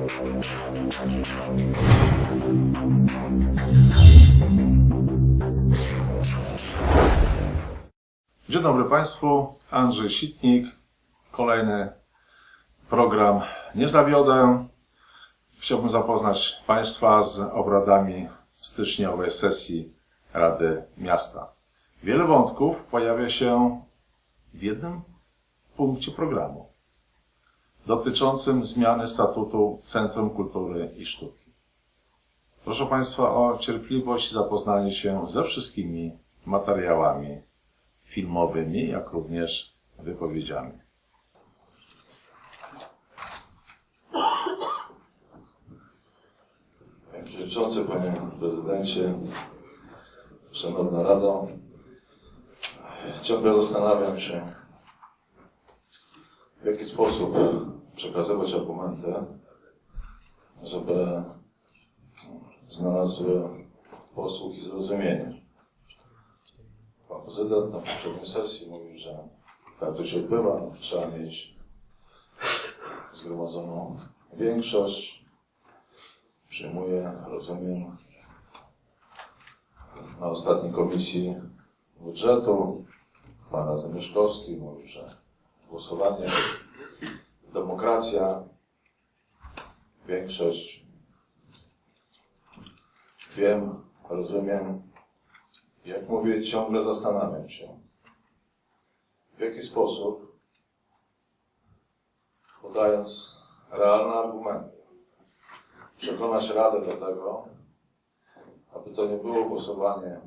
Dzień dobry Państwu, Andrzej Sitnik. Kolejny program Nie zawiodę. Chciałbym zapoznać Państwa z obradami styczniowej sesji Rady Miasta. Wiele wątków pojawia się w jednym punkcie programu dotyczącym zmiany statutu Centrum Kultury i Sztuki. Proszę Państwa o cierpliwość i zapoznanie się ze wszystkimi materiałami filmowymi, jak również wypowiedziami. Panie Przewodniczący, Panie Prezydencie, Szanowna Rado, ciągle zastanawiam się, w jaki sposób przekazywać argumenty, żeby znalazły posłuch i zrozumienie. Pan prezydent na poprzedniej sesji mówił, że tak to się odbywa, trzeba mieć zgromadzoną większość, Przyjmuję, rozumiem. Na ostatniej komisji budżetu pan Radny Mieszkowski mówił, że głosowanie, demokracja, większość. Wiem, rozumiem. Jak mówię, ciągle zastanawiam się, w jaki sposób, podając realne argumenty, przekonać Radę do tego, aby to nie było głosowanie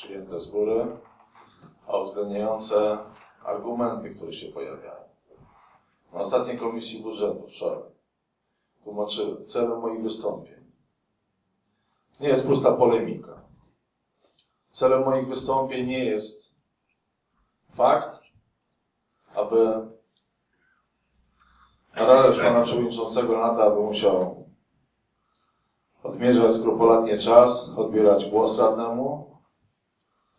przyjęte z góry, a uwzględniające argumenty, które się pojawiają. Na ostatniej komisji budżetu wczoraj tłumaczyłem celem moich wystąpień. Nie jest pusta polemika. Celem moich wystąpień nie jest fakt, aby narażać pana przewodniczącego na to, aby musiał odmierzać skrupulatnie czas, odbierać głos radnemu.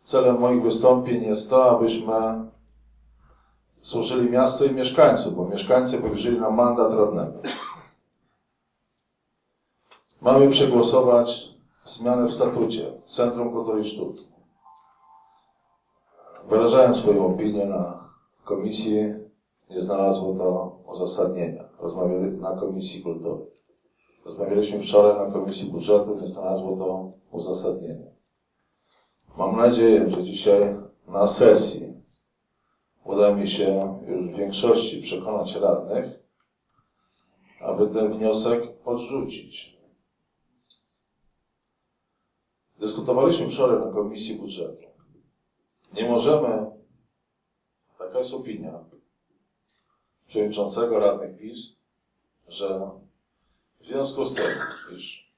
Celem moich wystąpień jest to, abyśmy służyli miastu i mieszkańcom, bo mieszkańcy powierzyli nam mandat radnego. Mamy przegłosować zmianę w statucie Centrum Kultury i Sztuki. Wyrażałem swoją opinię na komisji nie znalazło to uzasadnienia. Rozmawiali na Komisji Kultury. Rozmawialiśmy wczoraj na Komisji Budżetu, nie znalazło to uzasadnienia. Mam nadzieję, że dzisiaj na sesji uda mi się już w większości przekonać radnych, aby ten wniosek odrzucić. Dyskutowaliśmy wczoraj na Komisji Budżetu. Nie możemy, taka jest opinia, przewodniczącego radnych PiS, że w związku z tym, iż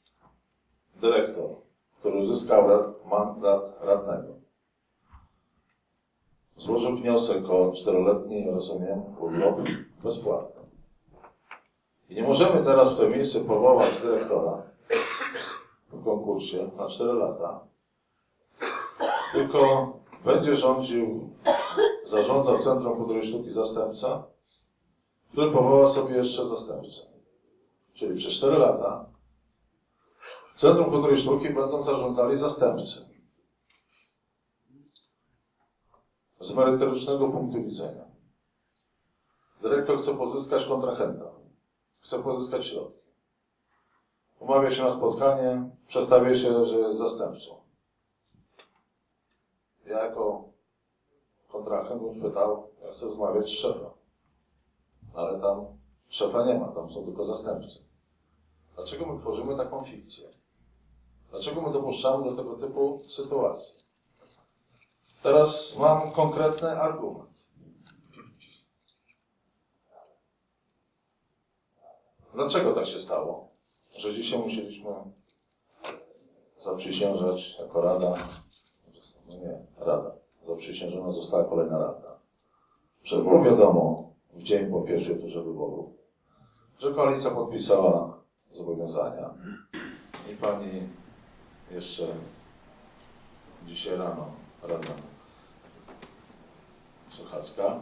dyrektor, który uzyskał mandat radnego, złożył wniosek o czteroletni, rozumiem, urlop bezpłatny. I nie możemy teraz w to miejsce powołać dyrektora w konkursie na 4 lata, tylko będzie rządził, zarządzał Centrum Kultury Sztuki zastępca, który powoła sobie jeszcze zastępcę. Czyli przez 4 lata Centrum Kultury Sztuki będą zarządzali zastępcy. Z merytorycznego punktu widzenia. Dyrektor chce pozyskać kontrahenta. Chce pozyskać środki. Umawia się na spotkanie, przedstawia się, że jest zastępcą. Ja jako kontrahent bym pytał, ja chcę rozmawiać z szefem ale tam szefa nie ma, tam są tylko zastępcy. Dlaczego my tworzymy taką fikcję? Dlaczego my dopuszczamy do tego typu sytuacji? Teraz mam konkretny argument. Dlaczego tak się stało, że dzisiaj musieliśmy zaprzysiężać jako Rada, no nie, Rada, zaprzysiężona została kolejna Rada. Że było wiadomo, w dzień po pierwszej turze wyborów, że koalicja podpisała zobowiązania i pani jeszcze dzisiaj rano radna Suchacka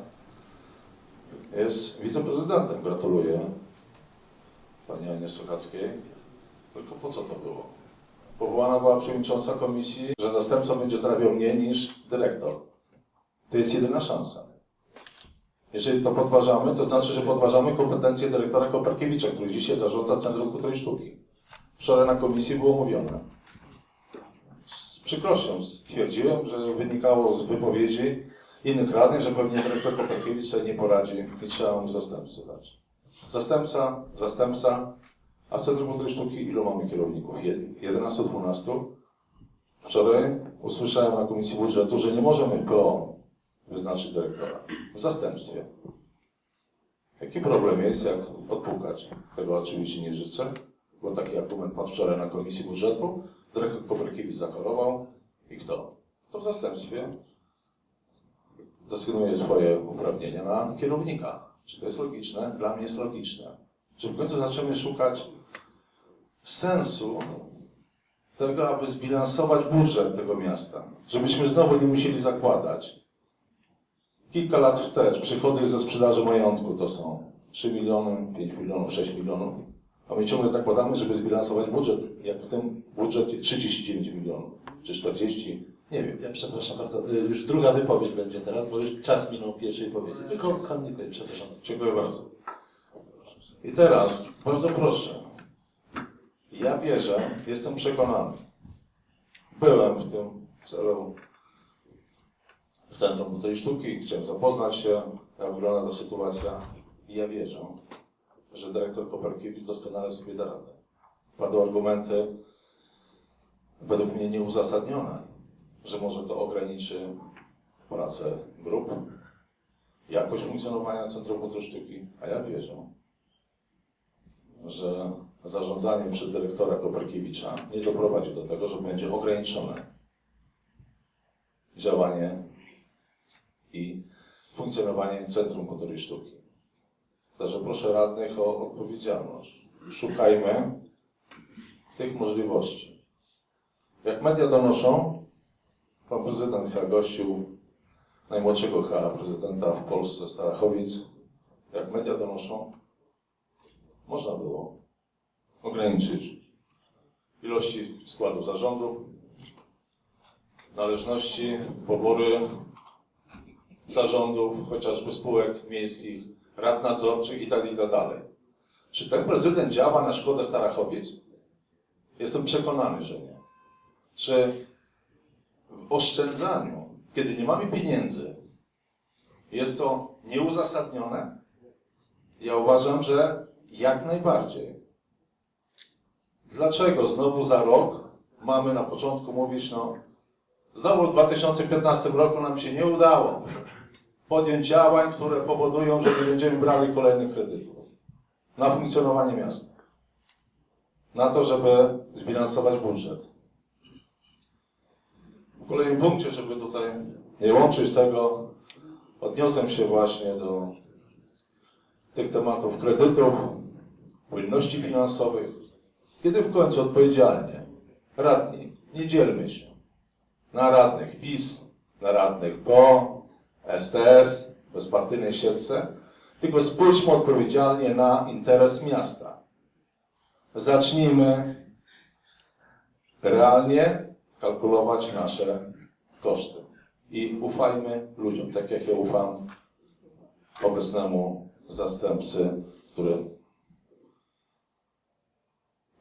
jest wiceprezydentem. Gratuluję. Janie Sochackiej. Tylko po co to było? Powołana była przewodnicząca komisji, że zastępca będzie zarabiał mniej niż dyrektor. To jest jedyna szansa. Jeżeli to podważamy, to znaczy, że podważamy kompetencje dyrektora Koperkiewicza, który dzisiaj zarządza Centrum Kultury i Sztuki. Wczoraj na komisji było mówione. Z przykrością stwierdziłem, że wynikało z wypowiedzi innych radnych, że pewnie dyrektor Koperkiewicz sobie nie poradzi i trzeba mu zastępcy dać. Zastępca, zastępca, a w Centrum Kultury Sztuki ilu mamy kierowników? Jed- 11-12? Wczoraj usłyszałem na Komisji Budżetu, że nie możemy PO wyznaczyć dyrektora w zastępstwie. Jaki problem jest, jak odpukać? Tego oczywiście nie życzę, bo taki argument padł wczoraj na Komisji Budżetu. Dyrektor Koperkiewicz zachorował i kto? To w zastępstwie dysponuje swoje uprawnienia na kierownika. Czy to jest logiczne? Dla mnie jest logiczne. Czy w końcu zaczniemy szukać sensu tego, aby zbilansować budżet tego miasta. Żebyśmy znowu nie musieli zakładać. Kilka lat wstecz przychody ze sprzedaży majątku to są 3 miliony, 5 milionów, 6 milionów. A my ciągle zakładamy, żeby zbilansować budżet, jak w tym budżecie 39 milionów, czy 40, nie wiem. Ja przepraszam bardzo, y, już druga wypowiedź będzie teraz, bo już czas minął pierwszej wypowiedzi. Tylko Nikolaj, przepraszam. Dziękuję bardzo. I teraz, bardzo proszę. Ja wierzę, jestem przekonany. Byłem w tym celu w Centrum i Sztuki, chciałem zapoznać się, jak wygląda ta sytuacja. I ja wierzę, że dyrektor Koperkiewicz doskonale sobie da radę. Padły argumenty, według mnie nieuzasadnione, że może to ograniczy pracę grup, jakość funkcjonowania Centrum Kultury Sztuki, a ja wierzę, że zarządzanie przez dyrektora Koperkiewicza nie doprowadzi do tego, że będzie ograniczone działanie i funkcjonowanie Centrum Kultury Sztuki. Także proszę radnych o odpowiedzialność. Szukajmy tych możliwości. Jak media donoszą, pan prezydent chyba gościł najmłodszego prezydenta w Polsce, Starachowic. Jak media donoszą, można było ograniczyć ilości składu zarządów, należności, pobory zarządów, chociażby spółek miejskich, rad nadzorczych itd. itd. Czy ten prezydent działa na szkodę Starachowic? Jestem przekonany, że nie. Czy oszczędzaniu, kiedy nie mamy pieniędzy, jest to nieuzasadnione? Ja uważam, że jak najbardziej. Dlaczego znowu za rok mamy na początku mówić, no, znowu w 2015 roku nam się nie udało podjąć działań, które powodują, że nie będziemy brali kolejnych kredytów na funkcjonowanie miasta, na to, żeby zbilansować budżet. Kolejnym punkcie, żeby tutaj nie łączyć tego, odniosłem się właśnie do tych tematów kredytów, płynności finansowych, kiedy w końcu odpowiedzialnie radni, nie dzielmy się. Na radnych PiS, na radnych PO, STS, bezpartyjnej siedce, tylko spójrzmy odpowiedzialnie na interes miasta. Zacznijmy realnie kalkulować nasze koszty i ufajmy ludziom, tak jak ja ufam obecnemu zastępcy, który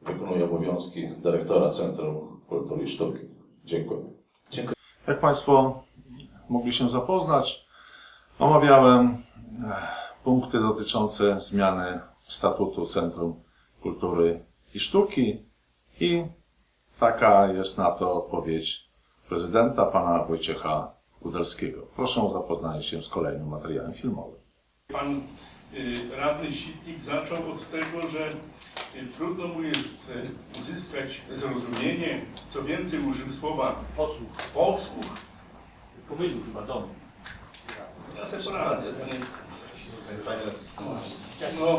wykonuje obowiązki dyrektora Centrum Kultury i Sztuki. Dziękuję. Jak Państwo mogli się zapoznać, omawiałem eh, punkty dotyczące zmiany statutu Centrum Kultury i Sztuki i taka jest na to odpowiedź prezydenta, pana Wojciecha Kudelskiego. Proszę o zapoznanie się z kolejnym materiałem filmowym. Pan y, radny Sitnik zaczął od tego, że y, trudno mu jest y, uzyskać zrozumienie, co więcej użył słowa Posłuch. posłuch. Pomylił chyba dom. Ja sobie poradzę. No,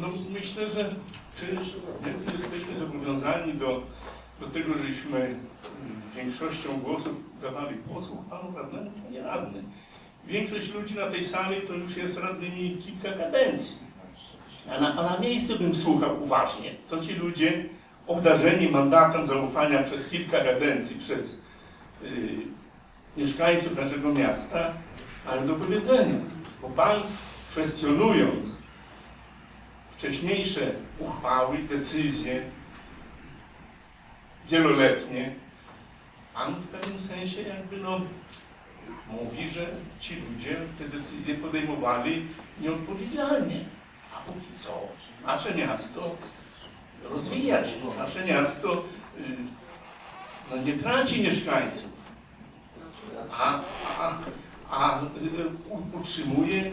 no myślę, że tu jesteśmy zobowiązani do, do tego, żeśmy większością głosów dawali posłuch panu radnemu, nie radny. Większość ludzi na tej sali to już jest radnymi kilka kadencji. Ja na pana miejscu bym słuchał uważnie, co ci ludzie obdarzeni mandatem zaufania przez kilka kadencji przez yy, mieszkańców naszego miasta mają do powiedzenia. Bo pan kwestionując wcześniejsze uchwały, decyzje wieloletnie, pan w pewnym sensie jakby no mówi, że ci ludzie te decyzje podejmowali nieodpowiedzialnie. A póki co nasze miasto rozwija się, nasze miasto y, no, nie traci mieszkańców, a, a, a utrzymuje y,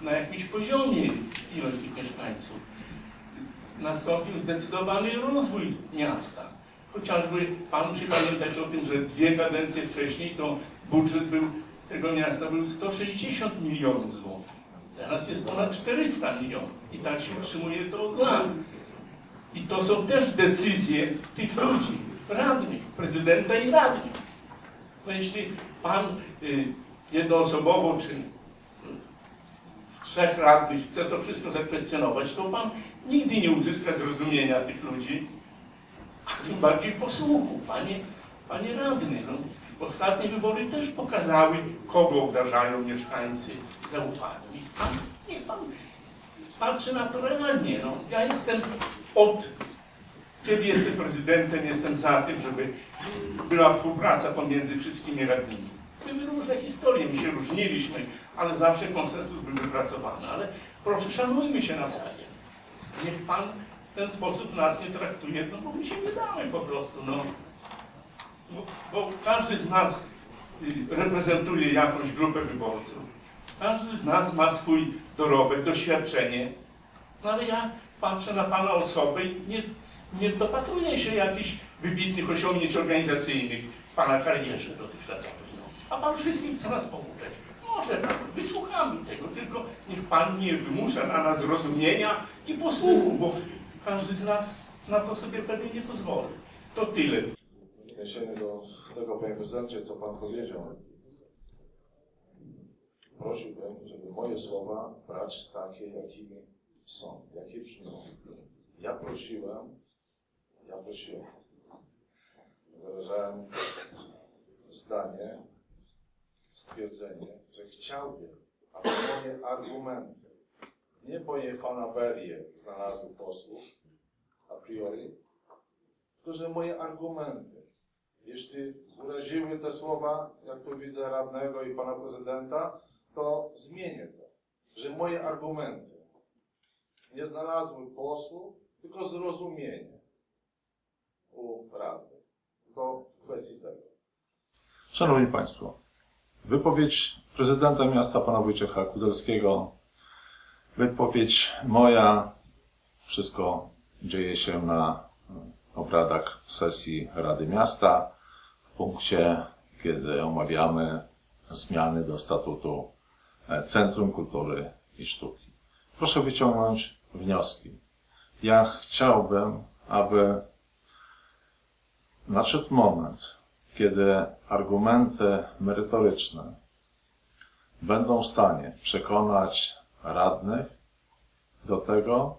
na jakimś poziomie ilość tych mieszkańców. Nastąpił zdecydowany rozwój miasta. Chociażby Pan musi pamiętać o tym, że dwie kadencje wcześniej to budżet był tego miasta był 160 milionów złotych. Teraz jest ponad 400 milionów i tak się utrzymuje to od lat. I to są też decyzje tych ludzi, radnych, prezydenta i radnych. No jeśli Pan y, jednoosobowo czy trzech radnych chce to wszystko zakwestionować, to Pan nigdy nie uzyska zrozumienia tych ludzi, a tym bardziej posłuchu, panie, panie radny. No, ostatnie wybory też pokazały, kogo obdarzają mieszkańcy zaufaniem. Pan, niech pan patrzy na to realnie. No, ja jestem od, kiedy jestem prezydentem, jestem za tym, żeby była współpraca pomiędzy wszystkimi radnymi. Były różne historie, my się różniliśmy, ale zawsze konsensus był wypracowany. Ale proszę, szanujmy się nawzajem. Niech pan w ten sposób nas nie traktuje, no bo my się nie damy po prostu, no. Bo, bo każdy z nas y, reprezentuje jakąś grupę wyborców. Każdy z nas ma swój dorobek, doświadczenie. No ale ja patrzę na Pana osobę i nie, nie dopatruję się jakichś wybitnych osiągnięć organizacyjnych Pana karierze dotychczasowej. No. A Pan wszystkich nas pouczać. Może, prawda, wysłuchamy tego, tylko niech Pan nie wymusza na nas zrozumienia i posłuchu, bo każdy z nas na to sobie pewnie nie pozwoli. To tyle. W odniesieniu do tego, panie prezydencie, co pan powiedział, prosiłbym, żeby moje słowa brać takie, jakimi są, jakie brzmią. Ja prosiłem, ja prosiłem, wyrażałem zdanie, stwierdzenie, że chciałbym, aby moje argumenty, nie moje fanaberie znalazły posłów a priori, tylko że moje argumenty, jeśli uraziły te słowa, jak tu widzę radnego i pana prezydenta, to zmienię to, że moje argumenty nie znalazły posłów, tylko zrozumienie u radnych. W kwestii tego. Szanowni Państwo, wypowiedź prezydenta miasta pana Wojciecha Kudelskiego, wypowiedź moja, wszystko dzieje się na obradach sesji Rady Miasta w punkcie, kiedy omawiamy zmiany do statutu e, Centrum Kultury i Sztuki. Proszę wyciągnąć wnioski. Ja chciałbym, aby nadszedł moment, kiedy argumenty merytoryczne będą w stanie przekonać radnych do tego,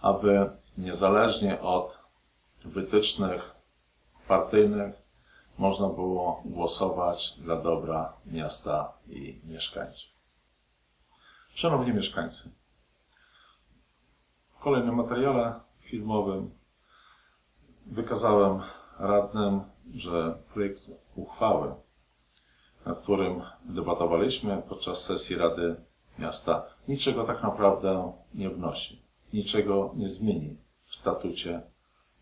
aby niezależnie od wytycznych partyjnych można było głosować dla dobra miasta i mieszkańców. Szanowni mieszkańcy, w kolejnym materiale filmowym wykazałem radnym, że projekt uchwały, nad którym debatowaliśmy podczas sesji Rady Miasta, niczego tak naprawdę nie wnosi, niczego nie zmieni w statucie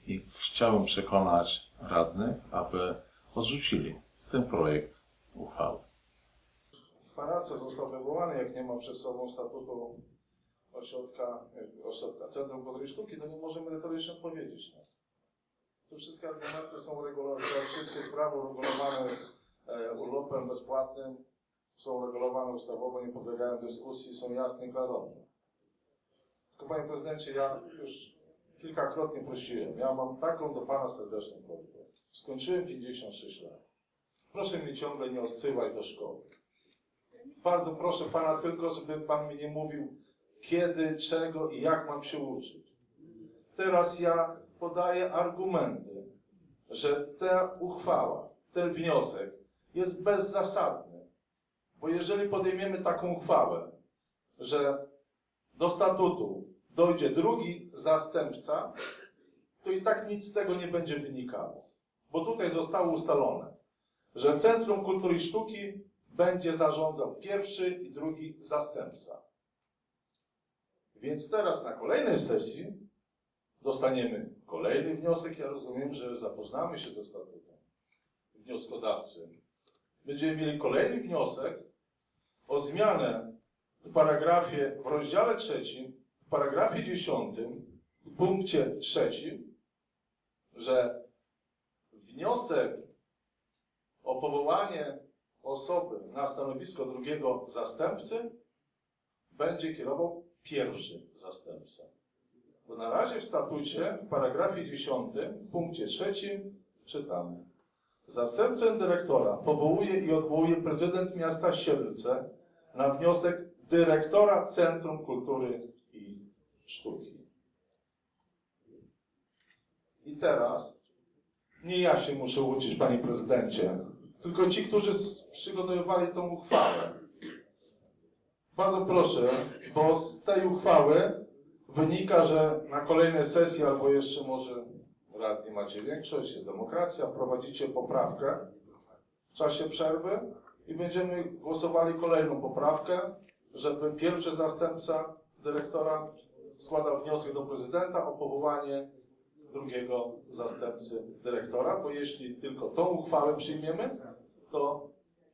i chciałem przekonać radnych, aby odrzucili ten projekt uchwały. Paradce został wywołany, jak nie ma przed sobą statutu ośrodka, ośrodka Centrum Kultury Sztuki, to nie może merytorycznie odpowiedzieć na to. Te wszystkie argumenty są regulowane, wszystkie sprawy uregulowane e, urlopem bezpłatnym, są uregulowane ustawowo, nie podlegają dyskusji, są jasne i klarowne. Tylko panie prezydencie, ja już kilkakrotnie prosiłem, ja mam taką do pana serdeczną prośbę. Skończyłem 56 lat. Proszę mnie ciągle nie odsyłać do szkoły. Bardzo proszę pana tylko, żeby pan mi nie mówił, kiedy, czego i jak mam się uczyć. Teraz ja podaję argumenty, że ta uchwała, ten wniosek jest bezzasadny. Bo jeżeli podejmiemy taką uchwałę, że do statutu dojdzie drugi zastępca, to i tak nic z tego nie będzie wynikało. Bo tutaj zostało ustalone, że Centrum Kultury i Sztuki będzie zarządzał pierwszy i drugi zastępca. Więc teraz na kolejnej sesji dostaniemy kolejny wniosek. Ja rozumiem, że zapoznamy się ze statutem wnioskodawcy. Będziemy mieli kolejny wniosek o zmianę w paragrafie, w rozdziale trzecim, w paragrafie dziesiątym, w punkcie trzecim, że wniosek o powołanie osoby na stanowisko drugiego zastępcy będzie kierował pierwszy zastępca. Bo na razie w statucie, w paragrafie 10, w punkcie trzecim czytamy. Zastępcę dyrektora powołuje i odwołuje prezydent miasta Siedlce na wniosek dyrektora Centrum Kultury i Sztuki. I teraz nie ja się muszę uczyć, panie prezydencie, tylko ci, którzy przygotowywali tą uchwałę. Bardzo proszę, bo z tej uchwały wynika, że na kolejnej sesji, albo jeszcze może radni macie większość, jest demokracja, prowadzicie poprawkę w czasie przerwy i będziemy głosowali kolejną poprawkę, żeby pierwszy zastępca dyrektora składał wniosek do prezydenta o powołanie drugiego zastępcy dyrektora, bo jeśli tylko tą uchwałę przyjmiemy, to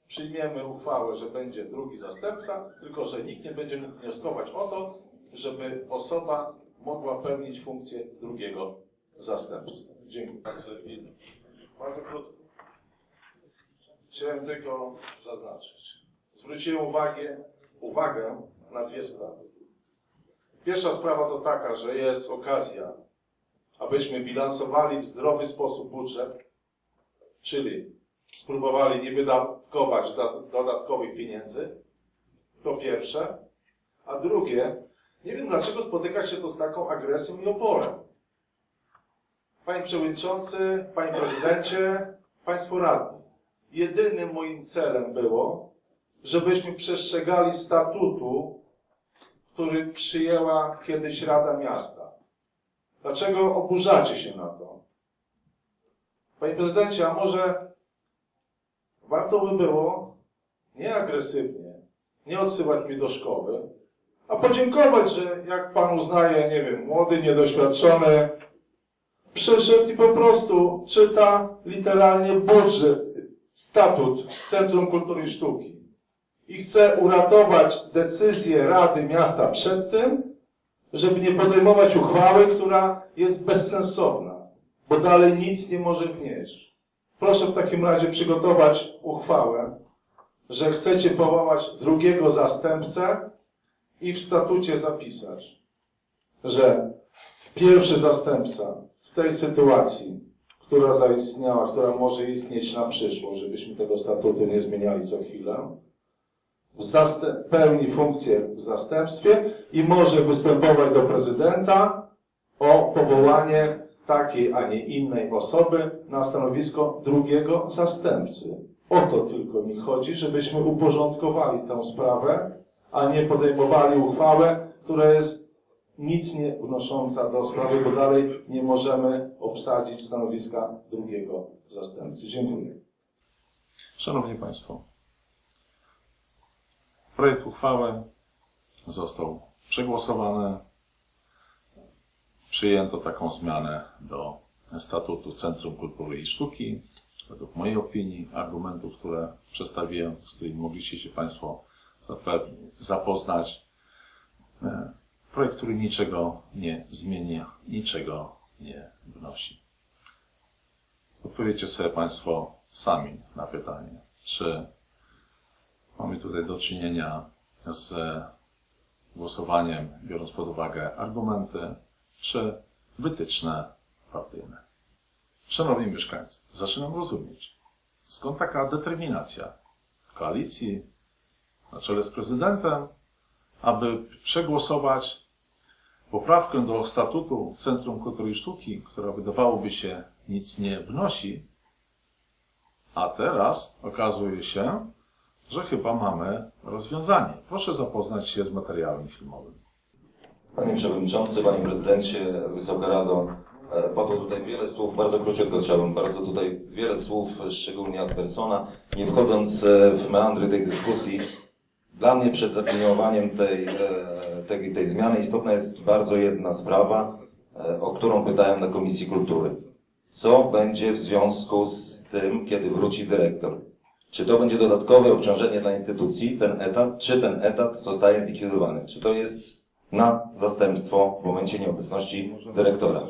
przyjmiemy uchwałę, że będzie drugi zastępca, tylko że nikt nie będzie mógł wnioskować o to, żeby osoba mogła pełnić funkcję drugiego zastępcy. Dziękuję. Bardzo krótko. Chciałem tylko zaznaczyć. Zwróciłem uwagę, uwagę na dwie sprawy. Pierwsza sprawa to taka, że jest okazja, abyśmy bilansowali w zdrowy sposób budżet, czyli spróbowali nie wydatkować da- dodatkowych pieniędzy. To pierwsze. A drugie, nie wiem dlaczego spotyka się to z taką agresją i oporem. Panie Przewodniczący, Panie Prezydencie, Państwo Radni. Jedynym moim celem było, żebyśmy przestrzegali statutu, który przyjęła kiedyś Rada Miasta. Dlaczego oburzacie się na to? Panie Prezydencie, a może warto by było nie agresywnie, nie odsyłać mnie do szkoły, a podziękować, że jak Pan uznaje, nie wiem, młody, niedoświadczony, przyszedł i po prostu czyta literalnie budżet, statut Centrum Kultury i Sztuki. I chce uratować decyzję Rady Miasta przed tym, żeby nie podejmować uchwały, która jest bezsensowna, bo dalej nic nie może wnieść. Proszę w takim razie przygotować uchwałę, że chcecie powołać drugiego zastępcę i w statucie zapisać, że pierwszy zastępca w tej sytuacji, która zaistniała, która może istnieć na przyszłość, żebyśmy tego statutu nie zmieniali co chwilę, pełni funkcję w zastępstwie i może występować do prezydenta o powołanie takiej, a nie innej osoby na stanowisko drugiego zastępcy. O to tylko mi chodzi, żebyśmy uporządkowali tę sprawę, a nie podejmowali uchwałę, która jest nic nie wnosząca do sprawy, bo dalej nie możemy obsadzić stanowiska drugiego zastępcy. Dziękuję. Szanowni Państwo, projekt uchwały został przegłosowany. Przyjęto taką zmianę do statutu Centrum Kultury i Sztuki. Według mojej opinii, argumentów, które przedstawiłem, z którymi mogliście się Państwo zapoznać, e, projekt, który niczego nie zmienia, niczego nie wnosi. Odpowiedzcie sobie Państwo sami na pytanie, czy mamy tutaj do czynienia z głosowaniem, biorąc pod uwagę argumenty, czy wytyczne partyjne. Szanowni mieszkańcy, zaczynam rozumieć, skąd taka determinacja koalicji na czele z prezydentem, aby przegłosować poprawkę do statutu Centrum Kultury i Sztuki, która wydawałoby się nic nie wnosi, a teraz okazuje się, że chyba mamy rozwiązanie. Proszę zapoznać się z materiałem filmowym. Panie Przewodniczący, Panie Prezydencie, Wysoka Rado, e, padło tutaj wiele słów, bardzo króciutko chciałbym, bardzo tutaj wiele słów, szczególnie ad persona. Nie wchodząc e, w meandry tej dyskusji, dla mnie przed zaopiniowaniem tej, e, tej, tej zmiany istotna jest bardzo jedna sprawa, e, o którą pytałem na Komisji Kultury. Co będzie w związku z tym, kiedy wróci dyrektor? Czy to będzie dodatkowe obciążenie dla instytucji, ten etat, czy ten etat zostaje zlikwidowany? Czy to jest na zastępstwo w momencie nieobecności dyrektora?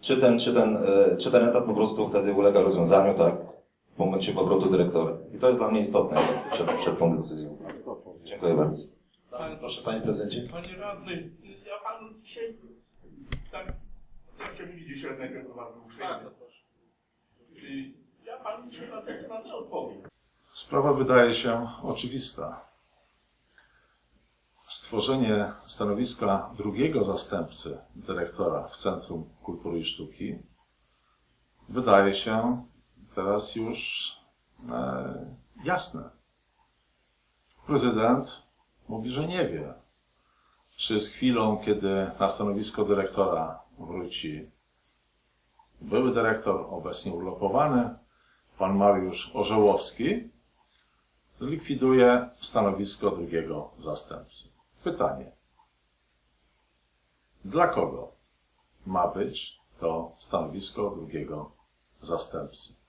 Czy ten, czy ten, e, czy ten etat po prostu wtedy ulega rozwiązaniu, tak, w momencie powrotu dyrektora? I to jest dla mnie istotne przed, przed tą decyzją. Dziękuję bardzo. Panie, Proszę Panie Prezydencie. panie radny, ja panu dzisiaj tak, ja chciałbym widzieć radnego, to bardzo uprzejmie. I Ja panu dzisiaj na te pytania odpowiem. Sprawa wydaje się oczywista. Stworzenie stanowiska drugiego zastępcy dyrektora w Centrum Kultury i Sztuki wydaje się teraz już e, jasne. Prezydent mówi, że nie wie, czy z chwilą, kiedy na stanowisko dyrektora wróci były dyrektor, obecnie urlopowany, pan Mariusz Orzełowski, zlikwiduje stanowisko drugiego zastępcy. Pytanie. Dla kogo ma być to stanowisko drugiego zastępcy?